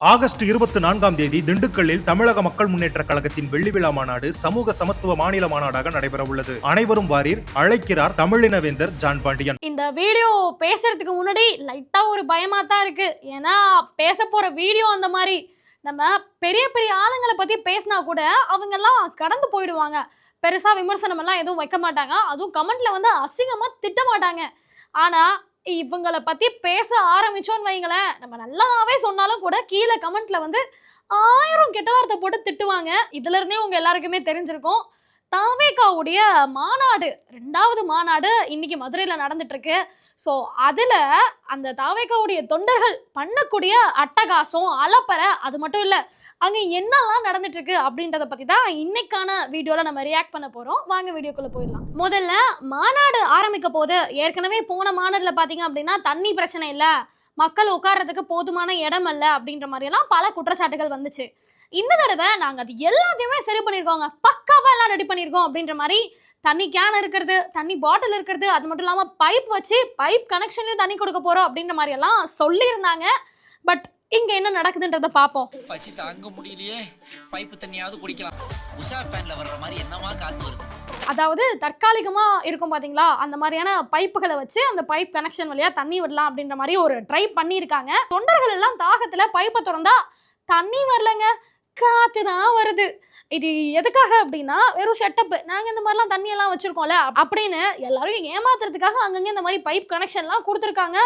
August இருபத்தி நான்காம் தேதி திண்டுக்கல்லில் தமிழக மக்கள் முன்னேற்ற கழகத்தின் வெள்ளி விழா மாநாடு சமூக சமத்துவ மாநில மாநாடாக நடைபெற உள்ளது அனைவரும் வாரீர். அழைக்கிறார் தமிழினவேந்தர் ஜான் பாண்டியன். இந்த வீடியோ பேசுறதுக்கு முன்னாடி லைட்டா ஒரு பயமா தான் இருக்கு. ஏன்னா பேச போற வீடியோ அந்த மாதிரி நம்ம பெரிய பெரிய ஆளுங்களை பத்தி பேசினா கூட அவங்க எல்லாம் கடந்து போயிடுவாங்க. பெருசா விமர்சனம் எல்லாம் எதுவும் வைக்க மாட்டாங்க. அதுவும் கமெண்ட்ல வந்து அசிங்கமா திட்ட மாட்டாங்க. ஆனா இவங்களை பத்தி பேச ஆரம்பிச்சோன்னு வைங்களேன். நம்ம நல்லதாவே சொன்னாலும் கூட கீழே கமெண்ட்ல வந்து ஆயிரம் கெட்ட வார்த்தை போட்டு திட்டுவாங்க. இதுல இருந்தே உங்க எல்லாருக்குமே தெரிஞ்சிருக்கும். தாவேகாவுடைய மாநாடு ரெண்டாவது மாநாடு இன்னைக்கு மதுரையில் நடந்துட்டு இருக்கு ஸோ அதில் அந்த தாவேகாவுடைய தொண்டர்கள் பண்ணக்கூடிய அட்டகாசம் அலப்பறை அது மட்டும் இல்லை அங்கே என்னெல்லாம் நடந்துட்டு இருக்கு அப்படின்றத பற்றி தான் இன்னைக்கான வீடியோவில் நம்ம ரியாக்ட் பண்ண போகிறோம் வாங்க வீடியோக்குள்ளே போயிடலாம். முதல்ல மாநாடு ஆரம்பிக்க போது ஏற்கனவே போன மாநாட்டில் பார்த்தீங்க அப்படின்னா தண்ணி பிரச்சனை இல்லை மக்கள் உட்கார்றதுக்கு போதுமான இடம் இல்லை அப்படின்ற மாதிரியெல்லாம் பல குற்றச்சாட்டுகள் வந்துச்சு. இந்த தடவை நாங்கள் அது எல்லாத்தையுமே சரி பண்ணியிருக்கோங்க பக்காவாக எல்லாம் ரெடி பண்ணியிருக்கோம் அப்படின்ற மாதிரி தண்ணி கேன் இருக்கிறது தண்ணி பாட்டில் இருக்கிறது அது மட்டும் இல்லாமல் பைப் வச்சு பைப் கனெக்ஷன்லேயும் தண்ணி கொடுக்க போகிறோம் அப்படின்ற மாதிரியெல்லாம் சொல்லியிருந்தாங்க. பட் இங்கே என்ன நடக்குதுன்றதை பார்ப்போம் பசி தாங்க முடியலையே. பைப்பு தண்ணியாவது குடிக்கலாம். உஷா ஃபேன்ல வர்ற மாதிரி என்னமா காத்து வருது? அதாவது தற்காலிகமாக இருக்கும் பார்த்தீங்களா அந்த மாதிரியான பைப்புகளை வச்சு அந்த பைப் கனெக்ஷன் வழியாக தண்ணி விடலாம் அப்படின்ற மாதிரி ஒரு ட்ரை பண்ணியிருக்காங்க. தொண்டர்கள் எல்லாம் தாகத்தில் பைப்பை திறந்தா தண்ணி வரலங்க. காற்று தான் வருது. இது எதுக்காக அப்படின்னா வெறும் செட்டப் நாங்கள் இந்த மாதிரிலாம் தண்ணி எல்லாம் வச்சுருக்கோம்ல அப்படின்னு எல்லாரும் ஏமாத்துறதுக்காக அங்கங்கே இந்த மாதிரி பைப் கனெக்ஷன்லாம் கொடுத்துருக்காங்க.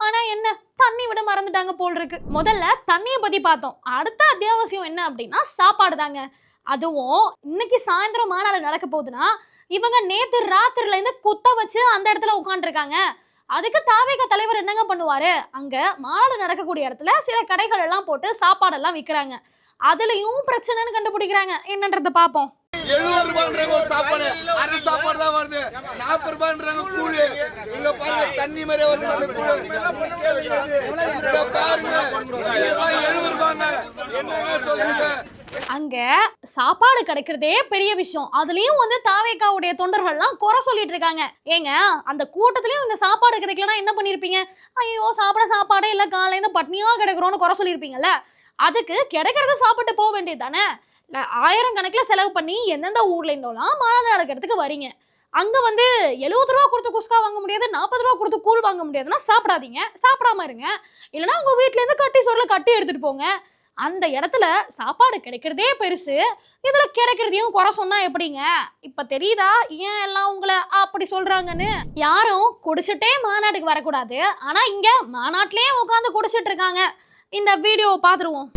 ஆனால் என்ன? தண்ணி விட மறந்துட்டாங்க போல் இருக்கு முதல்ல தண்ணியை பத்தி பார்த்தோம். அடுத்த அத்தியாவசியம் என்ன அப்படின்னா சாப்பாடு தாங்க. அதுவும் இன்னைக்கு சாயந்தரம் மாநாடு நடக்க போகுதுன்னா இவங்க நேத்து ராத்திரில இருந்து குத்த வச்சு அந்த இடத்துல உட்காந்துருக்காங்க அதுக்கு தாவேக தலைவர் என்னங்க பண்ணுவாரு? அங்க மாநாடு நடக்கக்கூடிய இடத்துல சில கடைகள் எல்லாம் போட்டு சாப்பாடெல்லாம் விற்கிறாங்க அதுலயும் பிரச்சனைன்னு கண்டுபிடிக்கிறாங்க. என்னன்றத பார்ப்போம். எழுபது சாப்பாடு. அரை சாப்பாடு வருது நாற்பது ரூபான்றாங்க கூழு. இங்க பாருங்க தண்ணி மாதிரியே வருது அந்த கூழு. இங்க பாருங்க எழுபது ரூபாங்க என்னங்க சொல்லுங்க அங்க சாப்பாடு கிடைக்கிறதே பெரிய விஷயம். அதுலயும் வந்து தாவேக்காவுடைய தொண்டர்கள்லாம் குறை சொல்லிட்டு இருக்காங்க. ஏங்க அந்த கூட்டத்திலயும் இந்த சாப்பாடு கிடைக்கலனா என்ன பண்ணிருப்பீங்க? ஐயோ சாப்பிட சாப்பாடே இல்ல காலையில பட்னியா கிடைக்கிறோம்னு குறை சொல்லியிருப்பீங்கல்ல அதுக்கு கிடைக்கிறத சாப்பிட்டு போக வேண்டியது தானே? ஆயிரம் கணக்கில் செலவு பண்ணி எந்தெந்த ஊர்ல இருந்தோம்லாம் மாநாடு நடக்கிறதுக்கு வரீங்க. அங்கே வந்து எழுபது ரூபா கொடுத்து குஸ்கா வாங்க முடியாது நாற்பது ரூபா கொடுத்து கூழ் வாங்க முடியாதுன்னா சாப்பிடாதீங்க. சாப்பிடாம இருங்க. இல்லைன்னா உங்கள் வீட்டிலேருந்து கட்டி சோறில் கட்டி எடுத்துகிட்டு போங்க. அந்த இடத்துல சாப்பாடு கிடைக்கிறதே பெருசு. இதில் கிடைக்கிறதையும் குறை சொன்னால் எப்படிங்க? இப்போ தெரியுதா? ஏன் எல்லாம் உங்களை அப்படி சொல்கிறாங்கன்னு யாரும் குடிச்சிட்டே மாநாட்டுக்கு வரக்கூடாது. ஆனால் இங்கே மாநாட்டிலே உட்காந்து குடிச்சிட்டு இருக்காங்க. இந்த வீடியோவை பார்த்துருவோம்.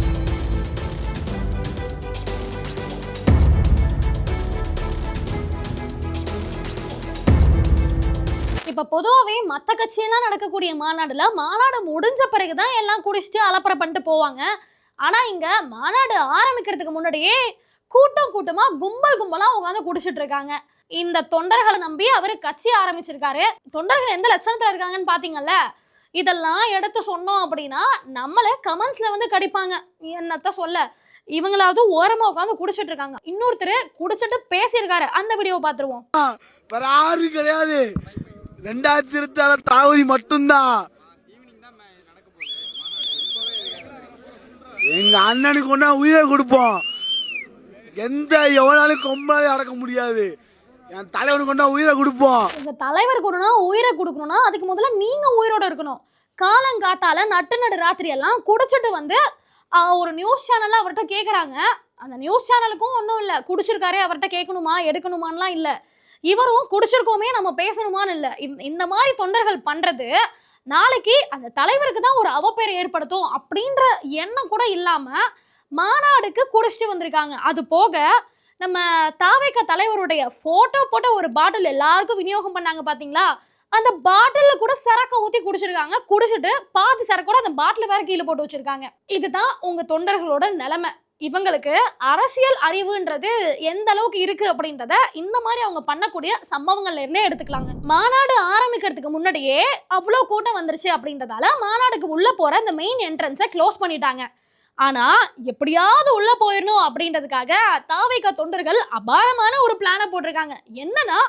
இப்ப பொதுவாகவே மற்ற கட்சியெல்லாம் நடக்கக்கூடிய மாநாடுல மாநாடு முடிஞ்ச பிறகுதான் எல்லாம் குடிச்சிட்டு அலப்பறை பண்ணிட்டு போவாங்க. ஆனா இங்க மாநாடு ஆரம்பிக்கிறதுக்கு முன்னாடியே கூட்டம் கூட்டமா கும்பல் கும்பலா உட்காந்து குடிச்சிட்டு இருக்காங்க. இந்த தொண்டர்களை நம்பி அவர் கட்சி ஆரம்பிச்சிருக்காரு. தொண்டர்கள் எந்த லட்சணத்துல இருக்காங்கன்னு பாத்தீங்கல்ல? இதெல்லாம் எடுத்து சொன்னோம் அப்படின்னா நம்மள கமெண்ட்ஸ்ல வந்து கடிப்பாங்க. என்னத்த சொல்ல? இவங்களாவது ஓரமா உட்காந்து குடிச்சிட்டு இருக்காங்க. இன்னொருத்தர் குடிச்சிட்டு பேசியிருக்காரு. அந்த வீடியோவை பார்த்துருவோம் வேற கிடையாது. ரெண்டாயிரத்தி இருபத்தி ஆறு தாவதி மட்டும்தான். எங்க அண்ணனுக்கு ஒன்றா உயிரை கொடுப்போம். எந்த எவனாலும் கொம்பாலும் அடக்க முடியாது. என் தலைவனுக்கு ஒன்னா உயிரை கொடுப்போம். உங்க தலைவருக்கு ஒருனா உயிரை கொடுக்கணும்னா அதுக்கு முதல்ல நீங்க உயிரோட இருக்கணும். காலங்காத்தால நட்டு நடு ராத்திரி எல்லாம் குடிச்சிட்டு வந்து ஒரு நியூஸ் சேனல்ல அவர்கிட்ட கேக்குறாங்க. அந்த நியூஸ் சேனலுக்கும் ஒன்றும் இல்லை. குடிச்சிருக்காரு அவர்கிட்ட கேட்கணுமா எடுக்கணுமான்லாம் இல்லை. இவரும் குடிச்சிருக்கோமே நம்ம பேசணுமான்னு இல்லை. இந்த மாதிரி தொண்டர்கள் பண்றது நாளைக்கு அந்த தலைவருக்கு தான் ஒரு அவப்பேரை ஏற்படுத்தும் அப்படின்ற எண்ணம் கூட இல்லாம மாநாடுக்கு குடிச்சிட்டு வந்திருக்காங்க. அது போக நம்ம தாவேக்க தலைவருடைய போட்டோ போட்ட ஒரு பாட்டில் எல்லாருக்கும் விநியோகம் பண்ணாங்க பாத்தீங்களா? அந்த பாட்டிலில் கூட சரக்க ஊத்தி குடிச்சிருக்காங்க. குடிச்சிட்டு பாதி சரக்கோட அந்த பாட்டில் வேற கீழே போட்டு வச்சிருக்காங்க. இதுதான் உங்க தொண்டர்களோட நிலைமை. இவங்களுக்கு அரசியல் அறிவுன்றது எந்த அளவுக்கு இருக்கு அப்படின்றத இந்த மாதிரி அவங்க பண்ணக்கூடிய சம்பவங்கள்ல இருந்தே எடுத்துக்கலாங்க. மாநாடு ஆரம்பிக்கிறதுக்கு முன்னாடியே அவ்வளோ கூட்டம் வந்துருச்சு அப்படின்றதால மாநாடுக்கு உள்ள போற இந்த மெயின் என்ட்ரன்ஸை க்ளோஸ் பண்ணிட்டாங்க. ஆனா எப்படியாவது உள்ள போயிடணும் அப்படின்றதுக்காக தாவைக்க தொண்டர்கள் அபாரமான ஒரு பிளானை போட்டிருக்காங்க. என்னன்னா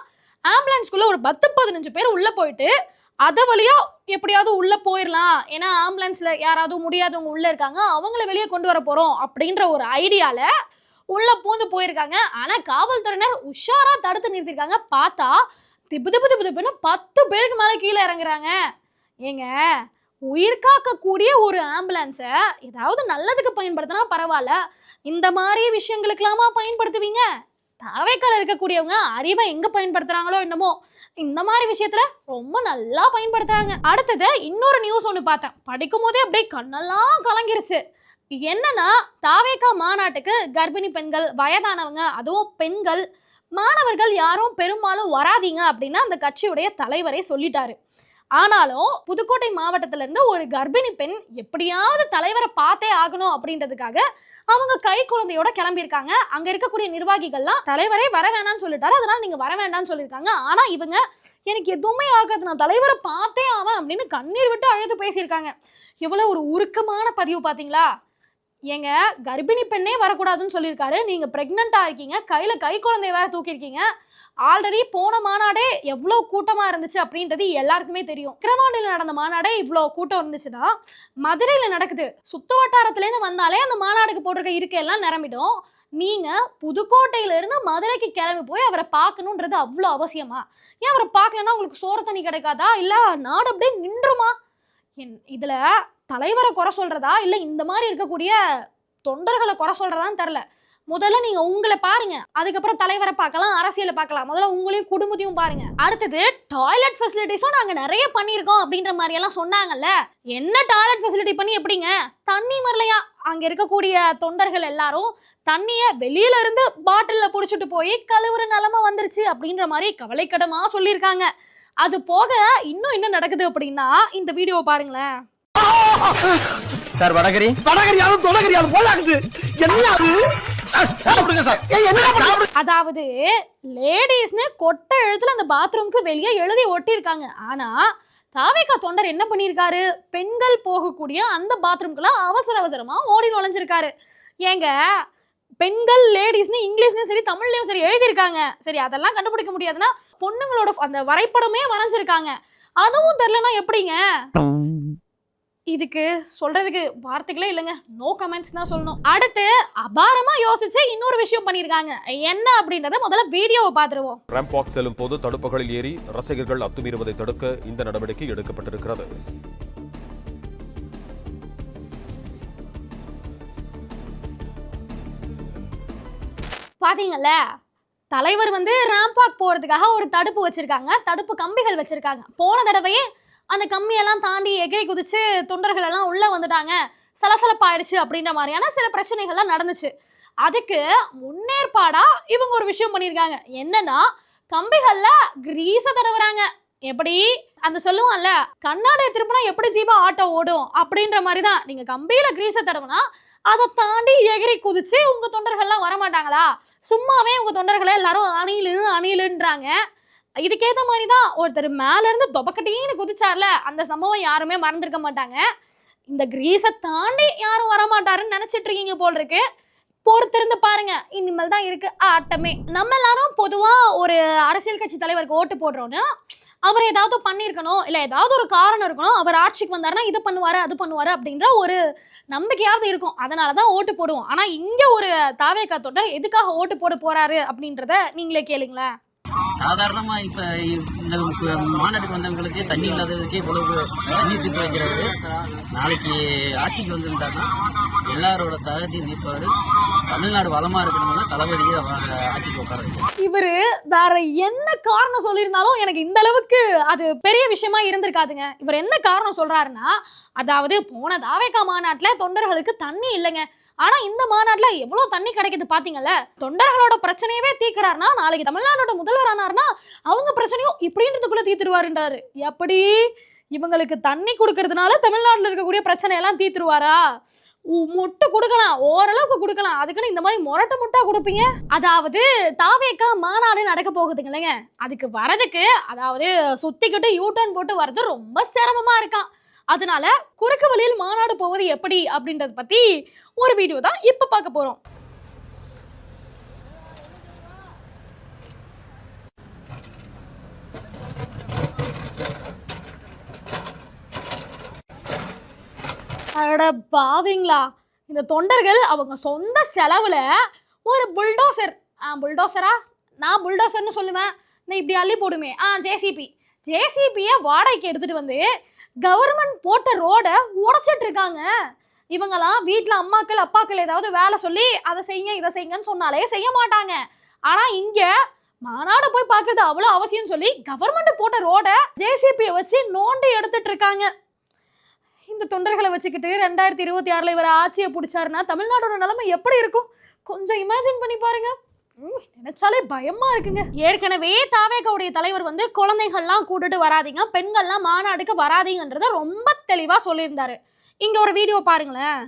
ஆம்புலன்ஸ்குள்ள ஒரு பத்து பதினஞ்சு பேர் உள்ள போயிட்டு அதை வழியா எப்படியாவது உள்ள போயிடலாம் ஏன்னா ஆம்புலன்ஸ்ல யாராவது முடியாதவங்க உள்ள இருக்காங்க. அவங்கள வெளியே கொண்டு வர போறோம் அப்படின்ற ஒரு ஐடியால உள்ள பூந்து போயிருக்காங்க. ஆனா காவல்துறையினர் உஷாரா தடுத்து நிறுத்திருக்காங்க. பார்த்தா திபு திபு திப்பு பத்து பேருக்கு மேல கீழே இறங்குறாங்க. ஏங்க உயிர் காக்கக்கூடிய ஒரு ஆம்புலன்ஸை ஏதாவது நல்லதுக்கு பயன்படுத்தினா பரவாயில்ல. இந்த மாதிரி விஷயங்களுக்கெல்லாமா பயன்படுத்துவீங்க? தாவேக்கால இருக்கக்கூடியவங்க அறிவை எங்க பயன்படுத்துறாங்களோ என்னமோ இந்த மாதிரி விஷயத்துல ரொம்ப நல்லா பயன்படுத்துறாங்க. அடுத்தது இன்னொரு நியூஸ் ஒன்று பார்த்தேன். படிக்கும் போதே அப்படியே கண்ணெல்லாம் கலங்கிருச்சு. என்னன்னா தாவேக்கா மாநாட்டுக்கு கர்ப்பிணி பெண்கள் வயதானவங்க அதுவும் பெண்கள் மாணவர்கள் யாரும் பெரும்பாலும் வராதீங்க அப்படின்னு அந்த கட்சியுடைய தலைவரே சொல்லிட்டாரு. ஆனாலும் புதுக்கோட்டை மாவட்டத்துல இருந்து ஒரு கர்ப்பிணி பெண் எப்படியாவது தலைவரை பார்த்தே ஆகணும் அப்படின்றதுக்காக அவங்க கை குழந்தையோட கிளம்பியிருக்காங்க. அங்க இருக்கக்கூடிய நிர்வாகிகள்லாம் தலைவரே வர வேணாம்னு சொல்லிட்டாரு. அதனால நீங்க வர வேண்டாம்னு சொல்லியிருக்காங்க. ஆனா இவங்க எனக்கு எதுவுமே ஆகாது. நான் தலைவரை பார்த்தே ஆவேன் அப்படின்னு கண்ணீர் விட்டு அழுது பேசியிருக்காங்க. எவ்வளவு ஒரு உருக்கமான பதிவு பாத்தீங்களா ஏங்க கர்ப்பிணி பெண்ணே வரக்கூடாதுன்னு சொல்லியிருக்காரு. நீங்க பிரெக்னெண்டா இருக்கீங்க. கையில கை குழந்தைய வேற தூக்கியிருக்கீங்க. ஆல்ரெடி போன மாநாடே எவ்வளோ கூட்டமாக இருந்துச்சு அப்படின்றது எல்லாருக்குமே தெரியும். கிரவாண்டியில் நடந்த மாநாடே இவ்வளோ கூட்டம் இருந்துச்சுன்னா மதுரையில் நடக்குது. சுத்து வட்டாரத்துலேருந்து வந்தாலே அந்த மாநாடுக்கு போட்டிருக்க இருக்கையெல்லாம் நிரம்பிடும். நீங்கள் புதுக்கோட்டையில இருந்து மதுரைக்கு கிளம்பி போய் அவரை பார்க்கணுன்றது அவ்வளோ அவசியமா? ஏன் அவரை பார்க்கலன்னா உங்களுக்கு சோறு தண்ணி கிடைக்காதா? இல்லை நாடு அப்படியே நின்றுமா? என் இதில் தலைவரை குறை சொல்கிறதா இல்லை இந்த மாதிரி இருக்கக்கூடிய தொண்டர்களை குறை சொல்கிறதான்னு தெரில முதல்ல நீங்க உங்களை பாருங்க. அதுக்கப்புறம் தலைவரை பார்க்கலாம் அரசியலை பார்க்கலாம். முதல்ல உங்களையும் குடும்பத்தையும் பாருங்க. அடுத்தது டாய்லெட் ஃபெசிலிட்டிஸும் நாங்க நிறைய பண்ணியிருக்கோம் அப்படின்ற மாதிரி எல்லாம் சொன்னாங்கல்ல. என்ன டாய்லெட் ஃபெசிலிட்டி பண்ணி எப்படிங்க? தண்ணி வரலையா அங்க இருக்கக்கூடிய தொண்டர்கள் எல்லாரும் தண்ணிய வெளியில இருந்து பாட்டில்ல புடிச்சிட்டு போய் கழுவுற நிலைமை வந்துருச்சு அப்படின்ற மாதிரி கவலைக்கிடமா சொல்லியிருக்காங்க. அது போக இன்னும் என்ன நடக்குது அப்படின்னா இந்த வீடியோ பாருங்களேன். சார் வடகரி. வடகரியாலும் தொடகரியாலும் போலாக்குது. என்ன அது? அதாவது லேடிஸ்னு கொட்டை எழுத்துல அந்த பாத்ரூம்க்கு வெளியே எழுதி ஒட்டியிருக்காங்க. ஆனா தாவேகா தொண்டர் என்ன பண்ணியிருக்காரு? பெண்கள் போகக்கூடிய அந்த பாத்ரூம்குள்ள அவசர அவசரமா ஓடி நுழைஞ்சிருக்காரு. ஏங்க பெண்கள் லேடிஸ்னு இங்கிலீஷ்லயும் சரி தமிழ்லயும் சரி எழுதியிருக்காங்க. சரி அதெல்லாம் கண்டுபிடிக்க முடியாதுன்னா பொண்ணுங்களோட அந்த வரைபடமே வரைஞ்சிருக்காங்க. அதுவும் தெரிலனா எப்படிங்க? இதுக்கு சொல்றதுக்கு வார்த்தைகளே இல்லைங்க. நோ கமெண்ட்ஸ் தான் சொல்லணும். அடுத்து அபாரமா யோசிச்சு இன்னொரு விஷயம் பண்ணியிருக்காங்க. என்ன அப்படின்றத முதல்ல வீடியோவை பார்த்துருவோம். ரேம்ப் வாக் செல்லும் போது தடுப்புகளில் ஏறி ரசிகர்கள் அத்துமீறுவதை தடுக்க இந்த நடவடிக்கை எடுக்கப்பட்டிருக்கிறது. பாத்தீங்கல்ல தலைவர் வந்து ரேம்பாக் போறதுக்காக ஒரு தடுப்பு வச்சிருக்காங்க. தடுப்பு கம்பிகள் வச்சிருக்காங்க. போன தடவையே அந்த கம்பியெல்லாம் தாண்டி எகை குதிச்சு தொண்டர்கள் எல்லாம் உள்ள வந்துட்டாங்க. சலசலப்பாயிடுச்சு அப்படின்ற மாதிரியான சில பிரச்சனைகள்லாம் நடந்துச்சு. அதுக்கு முன்னேற்பாடா இவங்க ஒரு விஷயம் பண்ணியிருக்காங்க. என்னன்னா கம்பிகள்ல கிரீஸ தடவுறாங்க. எப்படி? அந்த சொல்லுவான்ல கண்ணாடியை திருப்பினா எப்படி ஜீவா ஆட்டோ ஓடும்? அப்படின்ற மாதிரி தான். நீங்க கம்பியில கிரீஸ தடவுனா அதை தாண்டி எகிரி குதிச்சு உங்க தொண்டர்கள்லாம் வரமாட்டாங்களா? சும்மாவே உங்க தொண்டர்களை எல்லாரும் அணிலு அணிலுன்றாங்க. இதுக்கேற்ற மாதிரி தான் ஒருத்தர் மேலேருந்து தொபக்கட்டின்னு குதிச்சார்ல அந்த சம்பவம் யாருமே மறந்துருக்க மாட்டாங்க. இந்த கிரீஸை தாண்டி யாரும் வரமாட்டாருன்னு நினச்சிட்டு இருக்கீங்க போல் இருக்கு பொறுத்திருந்து பாருங்க இனிமேல் தான் இருக்கு ஆட்டமே. நம்ம எல்லாரும் பொதுவாக ஒரு அரசியல் கட்சி தலைவருக்கு ஓட்டு போடுறோன்னு அவர் ஏதாவது பண்ணியிருக்கணும் இல்லை ஏதாவது ஒரு காரணம் இருக்கணும் அவர் ஆட்சிக்கு வந்தாருன்னா இது பண்ணுவார் அது பண்ணுவார் அப்படின்ற ஒரு நம்பிக்கையாவது இருக்கும். அதனால தான் ஓட்டு போடுவோம். ஆனால் இங்கே ஒரு தாவேக்கா தொண்டர் எதுக்காக ஓட்டு போட போகிறாரு அப்படின்றத நீங்களே கேளுங்களேன். சாதாரணமா இப்ப இந்த மாநாட்டுக்கு வந்தவங்களுக்கு தண்ணி இல்லாததுக்கே இவ்வளவு தண்ணி தீர்த்து வைக்கிறாரு. நாளைக்கு ஆட்சிக்கு வந்திருந்தாருன்னா எல்லாரோட தகுதியும் தீர்ப்பாரு தமிழ்நாடு வளமா இருக்கணும்னா தளபதியை ஆட்சிக்கு உட்கார இவரு வேற என்ன காரணம் சொல்லியிருந்தாலும் எனக்கு இந்த அளவுக்கு அது பெரிய விஷயமா இருந்திருக்காதுங்க. இவர் என்ன காரணம் சொல்றாருன்னா அதாவது போன தாவேக்கா மாநாட்டுல தொண்டர்களுக்கு தண்ணி இல்லைங்க. ஆனா இந்த மாநாட்டுல எவ்வளவு தண்ணி கிடைக்குது பாத்தீங்கல்ல? தொண்டர்களோட பிரச்சனையவே தீக்கிறார்னா நாளைக்கு தமிழ்நாடோட முதல்வர் ஆனார்னா அவங்க பிரச்சனையும் இப்படின்றதுக்குள்ள தீத்துருவாருன்றாரு எப்படி? இவங்களுக்கு தண்ணி கொடுக்கறதுனால தமிழ்நாட்டில் இருக்கக்கூடிய பிரச்சனையெல்லாம் தீத்துருவாரா உ- முட்டை கொடுக்கலாம் ஓரளவுக்கு கொடுக்கலாம். அதுக்குன்னு இந்த மாதிரி முரட்டு முட்டா கொடுப்பீங்க? அதாவது தாவேக்கா மாநாடு நடக்க போகுதுங்க இல்லைங்க அதுக்கு வரதுக்கு அதாவது சுத்திக்கிட்டு யூ டர்ன் போட்டு வர்றது ரொம்ப சிரமமா இருக்கான் அதனால குறுக்கு வழியில் மாநாடு போவது எப்படி அப்படின்றத பற்றி ஒரு வீடியோ தான் இப்போ பார்க்க போகிறோம் அட பாவிங்களா இந்த தொண்டர்கள் அவங்க சொந்த செலவில் ஒரு புல்டோசர் ஆ புல்டோசரா நான் புல்டோசர்னு சொல்லுவேன். நீ இப்படி அள்ளி போடுமே. ஆ ஜேசிபி ஜேசிபியை வாடகைக்கு எடுத்துகிட்டு வந்து கவர்மெண்ட் போட்ட ரோடை உடைச்சிட்டு இருக்காங்க இவங்கெல்லாம் வீட்டில் அம்மாக்கள் அப்பாக்கள் ஏதாவது வேலை சொல்லி அதை செய்யுங்க இதை செய்யுங்கன்னு சொன்னாலே செய்ய மாட்டாங்க. ஆனால் இங்கே மாநாடு போய் பார்க்கறது அவ்வளோ அவசியம் சொல்லி கவர்மெண்ட் போட்ட ரோடை ஜேசிபியை வச்சு நோண்டி எடுத்துட்டு இருக்காங்க இந்த தொண்டர்களை வச்சுக்கிட்டு ரெண்டாயிரத்தி இருபத்தி ஆறில் இவர் ஆட்சியை பிடிச்சாருன்னா தமிழ்நாடோட நிலைமை எப்படி இருக்கும்? கொஞ்சம் இமேஜின் பண்ணி பாருங்கள் நினைச்சாலே பயமா இருக்குங்க. ஏற்கனவே தாவேகவுடைய தலைவர் வந்து குழந்தைகள்லாம் கூட்டுட்டு வராதீங்க பெண்கள்லாம் மாநாடுக்கு வராதீங்கன்றத ரொம்ப தெளிவா சொல்லியிருந்தாரு. இங்க ஒரு வீடியோ பாருங்களேன்.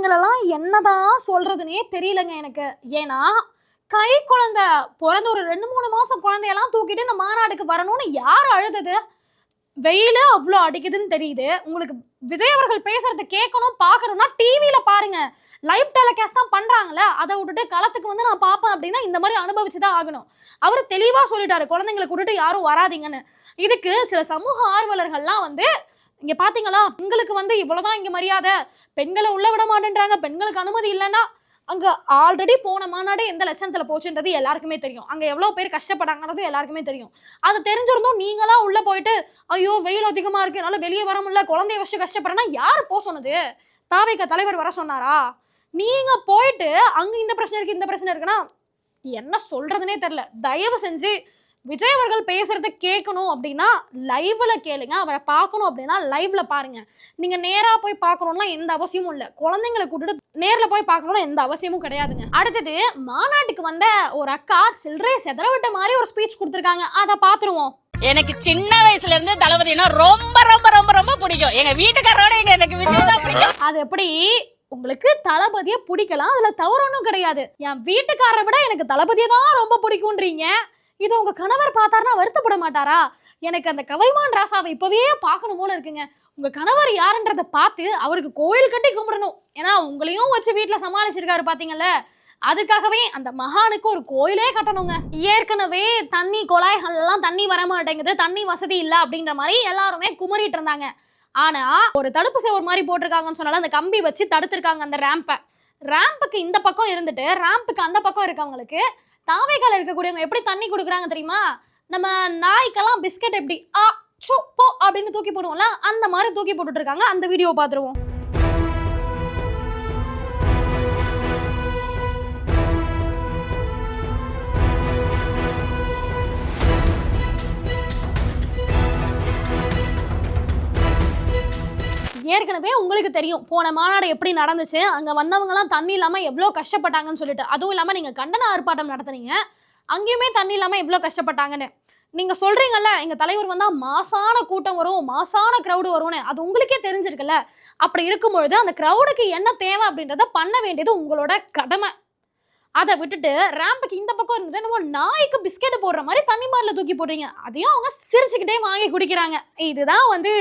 இவங்களெல்லாம் என்னதான் சொல்கிறதுனே தெரியலங்க எனக்கு. ஏன்னா கை குழந்தை பிறந்த ஒரு ரெண்டு மூணு மாசம் குழந்தையெல்லாம் தூக்கிட்டு இந்த மாநாடுக்கு வரணும்னு யார் அழுதது? வெயில் அவ்வளோ அடிக்குதுன்னு தெரியுது. உங்களுக்கு விஜய் அவர்கள் பேசுறத கேட்கணும் பார்க்கணும்னா டிவியில பாருங்க. லைவ் டெலிகாஸ்ட் தான் பண்றாங்கல்ல அதை விட்டுட்டு களத்துக்கு வந்து நான் பார்ப்பேன் அப்படின்னா இந்த மாதிரி அனுபவிச்சு தான் ஆகணும். அவர் தெளிவா சொல்லிட்டாரு குழந்தைங்களை கூட்டிட்டு யாரும் வராதீங்கன்னு. இதுக்கு சில சமூக ஆர்வலர்கள்லாம் வந்து இங்க பாத்தீங்களா? பெண்களுக்கு வந்து இவ்வளவுதான் இங்க மரியாதை. பெண்களை உள்ள விட மாட்டேன்றாங்க. பெண்களுக்கு அனுமதி இல்லைன்னா அங்க ஆல்ரெடி போன மாநாடு எந்த லட்சணத்துல போச்சுன்றது எல்லாருக்குமே தெரியும். அங்க எவ்வளவு பேர் கஷ்டப்பட்டாங்கன்றது எல்லாருக்குமே தெரியும். அது தெரிஞ்சிருந்தும் நீங்களா உள்ள போயிட்டு ஐயோ வெயில் அதிகமா இருக்கு. என்னால வெளியே வர முடியல. குழந்தைய வச்சு கஷ்டப்படுறேன்னா யார் போக சொன்னது? தாவைக்க தலைவர் வர சொன்னாரா? நீங்க போயிட்டு அங்க இந்த பிரச்சனை இருக்கு இந்த பிரச்சனை இருக்குன்னா என்ன சொல்றதுனே தெரியல. தயவு செஞ்சு விஜய் அவர்கள் பேசுறத கேட்கணும் அப்படின்னா லைவ்ல கேளுங்க. அவரை பார்க்கணும் அப்படின்னா லைவ்ல பாருங்க. நீங்க நேரா போய் பார்க்கணும்லாம் எந்த அவசியமும் இல்லை. குழந்தைங்களை கூட்டிட்டு நேர்ல போய் பார்க்கணும்னு எந்த அவசியமும் கிடையாதுங்க. அடுத்தது மாநாட்டுக்கு வந்த ஒரு அக்கா சில்லறை செதற விட்ட மாதிரி ஒரு ஸ்பீச் கொடுத்துருக்காங்க. அதை பார்த்துருவோம். எனக்கு சின்ன வயசுல இருந்து தளபதினா ரொம்ப ரொம்ப ரொம்ப ரொம்ப பிடிக்கும். எங்க வீட்டுக்காரோட எங்க எனக்கு விஜய் தான் பிடிக்கும். அது எப்படி? உங்களுக்கு தளபதியை பிடிக்கலாம். அதுல தவறு ஒன்றும் கிடையாது. என் வீட்டுக்காரரை விட எனக்கு தளபதியை தான் ரொம்ப பிடிக்கும்ன்றீங்க. இதை உங்க கணவர் பார்த்தாருன்னா வருத்தப்பட மாட்டாரா? எனக்கு அந்த கவைமான் ராசாவை இப்பவே பார்க்கணும் போல இருக்குங்க. உங்க கணவர் யாருன்றதை பார்த்து அவருக்கு கோயில் கட்டி கும்பிடணும். ஏன்னா உங்களையும் வச்சு வீட்டுல சமாளிச்சிருக்காரு பாத்தீங்கல்ல? அதுக்காகவே அந்த மகானுக்கு ஒரு கோயிலே கட்டணுங்க. ஏற்கனவே தண்ணி குழாய்கள்லாம் தண்ணி வர மாட்டேங்குது. தண்ணி வசதி இல்லை அப்படின்ற மாதிரி எல்லாருமே குமரிட்டு இருந்தாங்க. ஆனா ஒரு தடுப்பு சேவர் மாதிரி போட்டிருக்காங்கன்னு சொன்னாலும் அந்த கம்பி வச்சு தடுத்திருக்காங்க அந்த ரேம்பை ரேம்புக்கு இந்த பக்கம் இருந்துட்டு ரேம்புக்கு அந்த பக்கம் இருக்கவங்களுக்கு தாவைக்கால இருக்கக்கூடியவங்க எப்படி தண்ணி கொடுக்குறாங்க தெரியுமா? நம்ம நாய்க்கெல்லாம் பிஸ்கட் எப்படி ஆ சோ போ அப்படின்னு தூக்கி போடுவோம்ல அந்த மாதிரி தூக்கி போட்டுட்டு இருக்காங்க. அந்த வீடியோ பார்த்துருவோம். ஏற்கனவே உங்களுக்கு தெரியும். போன மாநாடு எப்படி நடந்துச்சு? அங்கே வந்தவங்கலாம் தண்ணி இல்லாமல் எவ்வளோ கஷ்டப்பட்டாங்கன்னு சொல்லிட்டு. அதுவும் இல்லாமல் நீங்கள் கண்டன ஆர்ப்பாட்டம் நடத்துனீங்க. அங்கேயுமே தண்ணி இல்லாமல் எவ்வளோ கஷ்டப்பட்டாங்கன்னு. நீங்கள் சொல்கிறீங்கல்ல எங்கள் தலைவர் வந்தால் மாசான கூட்டம் வரும் மாசான க்ரௌடு வரும்னு. அது உங்களுக்கே தெரிஞ்சிருக்குல்ல. அப்படி இருக்கும்பொழுது அந்த க்ரௌடுக்கு என்ன தேவை அப்படின்றத பண்ண வேண்டியது உங்களோட கடமை. அதை விட்டுட்டு ரேம்புக்கு இந்த பக்கம் இருந்துட்டு நம்ம நாய்க்கு பிஸ்கெட் போடுற மாதிரி தண்ணி பாரில் தூக்கி போடுறீங்க. அதையும் அவங்க சிரிச்சுக்கிட்டே வாங்கி குடிக்கிறாங்க. இதுதான் வந்து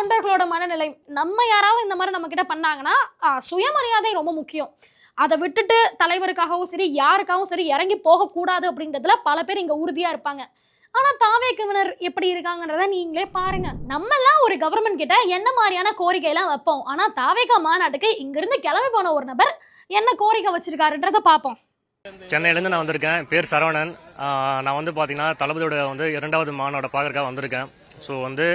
தொண்டர்களோட மனநிலை நம்ம யாராவது இந்த மாதிரி நம்ம கிட்ட பண்ணாங்கன்னா சுயமரியாதை ரொம்ப முக்கியம். அதை விட்டுட்டு தலைவருக்காகவும் சரி யாருக்காகவும் சரி இறங்கி போகக்கூடாது அப்படின்றதுல பல பேர் இங்க உறுதியா இருப்பாங்க. ஆனா தாவேக்குவினர் எப்படி இருக்காங்கன்றத நீங்களே பாருங்க. நம்மெல்லாம் ஒரு கவர்மெண்ட் கிட்ட என்ன மாதிரியான கோரிக்கை எல்லாம் வைப்போம்? ஆனா தாவேகா மாநாட்டுக்கு இங்கிருந்து கிளம்பி போன ஒரு நபர் என்ன கோரிக்கை வச்சிருக்காருன்றத பார்ப்போம். சென்னையிலேருந்து நான் வந்திருக்கேன். பேர் சரவணன். நான் வந்து பார்த்தீங்கன்னா தளபதியோட வந்து இரண்டாவது மாநாட பார்க்கறக்காக வந்திருக்கேன். ஸோ வந்து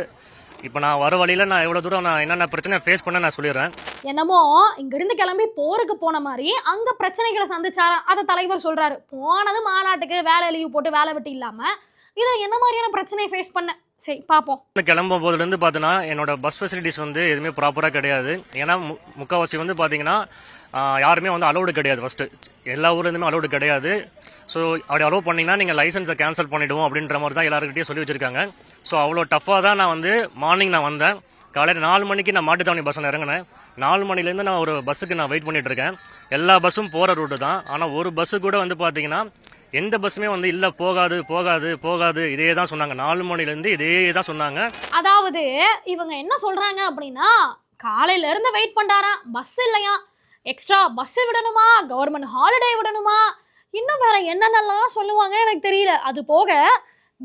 இப்போ நான் வர வழியில் நான் எவ்வளோ தூரம் நான் என்னென்ன பிரச்சனை ஃபேஸ் பண்ண நான் சொல்லிடுறேன். என்னமோ இங்கிருந்து கிளம்பி போருக்கு போன மாதிரி அங்க பிரச்சனைகளை சந்திச்சாராம் அதை தலைவர் சொல்றாரு. போனது மாநாட்டுக்கு வேலை லீவ் போட்டு வேலை வெட்டி இல்லாம இதை என்ன மாதிரியான பிரச்சனையை ஃபேஸ் பண்ண சரி பார்ப்போம். கிளம்பும் போதுலேருந்து பார்த்தீங்கன்னா என்னோட பஸ் ஃபெசிலிட்டிஸ் வந்து எதுவுமே ப்ராப்பராக கிடையாது. ஏன்னா மு- முக்கால்வாசி வந்து பார்த்தீங்கன்னா யாருமே வந்து அலௌடு கிடையாது ஃபஸ்ட்டு எல்லா ஊர்லேருந்துமே அலௌடு கிடையாது. ஸோ அப்படி அலோவ் பண்ணிங்கன்னா நீங்கள் லைசன்ஸை கேன்சல் பண்ணிவிடுவோம் அப்படின்ற மாதிரி தான் எல்லாருக்கிட்டையும் சொல்லி வச்சுருக்காங்க. ஸோ அவ்வளோ டஃப்பாக தான் நான் வந்து மார்னிங் நான் வந்தேன். காலையில் நாலு மணிக்கு நான் மாட்டுத்தாவணி பஸ்ஸில் இறங்கினேன். நாலு மணிலேருந்து நான் ஒரு பஸ்ஸுக்கு நான் வெயிட் பண்ணிட்டு இருக்கேன். எல்லா பஸ்ஸும் போகிற ரூட்டு தான். ஆனால் ஒரு பஸ்ஸு கூட வந்து பார்த்தீங்கன்னா எந்த பஸ்ஸுமே வந்து இல்லை போகாது போகாது போகாது இதே தான் சொன்னாங்க. நாலு மணிலேருந்து இதே தான் சொன்னாங்க. அதாவது இவங்க என்ன சொல்கிறாங்க அப்படின்னா காலையிலேருந்து வெயிட் பண்ணுறாராம் பஸ் இல்லையா? எக்ஸ்ட்ரா பஸ்ஸு விடணுமா? கவர்மெண்ட் ஹாலிடே விடணுமா? இன்னும் வேற என்னென்னலாம் சொல்லுவாங்கன்னு எனக்கு தெரியல. அது போக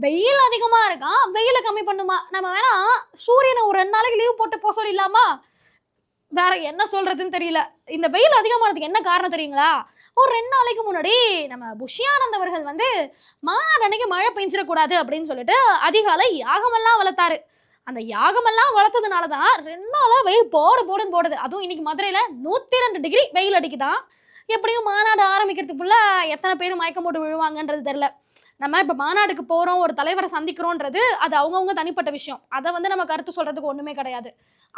வெயில் அதிகமா இருக்கான் வெயில கம்மி பண்ணுமா? நம்ம வேணா சூரியனை ஒரு ரெண்டு நாளைக்கு லீவ் போட்டு போக சொல்லிடலாமா? வேற என்ன சொல்றதுன்னு தெரியல. இந்த வெயில் அதிகமானதுக்கு என்ன காரணம் தெரியுங்களா? ஒரு ரெண்டு நாளைக்கு முன்னாடி நம்ம புஷியானந்த் அவர்கள் வந்து மாநாடு அன்னைக்கு மழை பெஞ்சிடக்கூடாது அப்படின்னு சொல்லிட்டு அதிகாலை யாகமெல்லாம் வளர்த்தாரு. அந்த யாகமெல்லாம் வளர்த்ததுனால தான் ரெண்டு நாளாக வெயில் போடு போடுன்னு போடுது. அதுவும் இன்னைக்கு மதுரையில் நூற்றி ரெண்டு டிகிரி வெயில் அடிக்குதான். எப்படியும் மாநாடு ஆரம்பிக்கிறதுக்குள்ள எத்தனை பேர் மயக்கம் போட்டு விழுவாங்கன்றது தெரில நம்ம இப்போ மாநாடுக்கு போகிறோம் ஒரு தலைவரை சந்திக்கிறோன்றது அது அவங்கவுங்க தனிப்பட்ட விஷயம். அதை வந்து நம்ம கருத்து சொல்கிறதுக்கு ஒன்றுமே கிடையாது.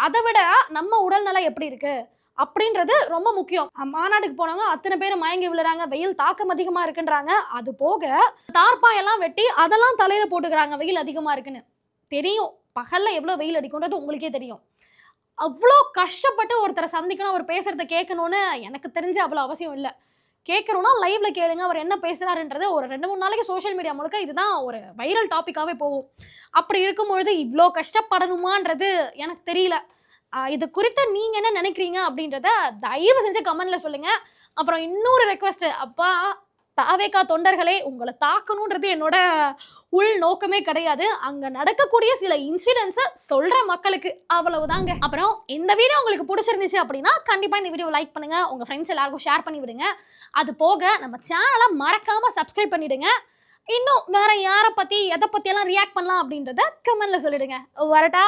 அதை விட நம்ம உடல்நலம் எப்படி இருக்குது அப்படின்றது ரொம்ப முக்கியம். மாநாடுக்கு மாநாட்டுக்கு போனவங்க அத்தனை பேர் மயங்கி விழுறாங்க வெயில் தாக்கம் அதிகமாக இருக்குன்றாங்க. அது போக தார்பாயெல்லாம் வெட்டி அதெல்லாம் தலையில் போட்டுக்கிறாங்க வெயில் அதிகமாக இருக்குன்னு. தெரியும். பகலில் எவ்வளோ வெயில் அடிக்கும்ன்றது உங்களுக்கே தெரியும். அவ்வளோ கஷ்டப்பட்டு ஒருத்தரை சந்திக்கணும் அவர் பேசுறத கேட்கணும்னு எனக்கு தெரிஞ்சு அவ்வளோ அவசியம் இல்லை. கேட்குறோன்னா லைவ்ல கேளுங்க. அவர் என்ன பேசுறாருன்றது ஒரு ரெண்டு மூணு நாளைக்கு சோஷியல் மீடியா முழுக்க இதுதான் ஒரு வைரல் டாப்பிக்காகவே போகும். அப்படி இருக்கும்பொழுது இவ்வளோ கஷ்டப்படணுமான்றது எனக்கு தெரியல. இது குறித்து நீங்கள் என்ன நினைக்கிறீங்க அப்படின்றத தயவு செஞ்சு கமெண்ட்ல சொல்லுங்க. அப்புறம் இன்னொரு ரெக்வஸ்ட் அப்பா தாவேக்கா தொண்டர்களே உங்களை தாக்கணுன்றது என்னோட உள் நோக்கமே கிடையாது. அங்க நடக்கக்கூடிய சில இன்சிடென்ட்ஸை சொல்ற மக்களுக்கு அவ்வளவுதாங்க. அப்புறம் இந்த வீடியோ உங்களுக்கு பிடிச்சிருந்துச்சு அப்படின்னா கண்டிப்பா இந்த வீடியோ லைக் பண்ணுங்க. உங்க ஃப்ரெண்ட்ஸ் எல்லாருக்கும் ஷேர் பண்ணி விடுங்க. அது போக நம்ம சேனலை மறக்காம சப்ஸ்கிரைப் பண்ணிடுங்க. இன்னும் வேற யாரை பத்தி எதை பத்தி எல்லாம் ரியாக்ட் பண்ணலாம் அப்படின்றத கமெண்ட்ல சொல்லிடுங்க. வரட்டா?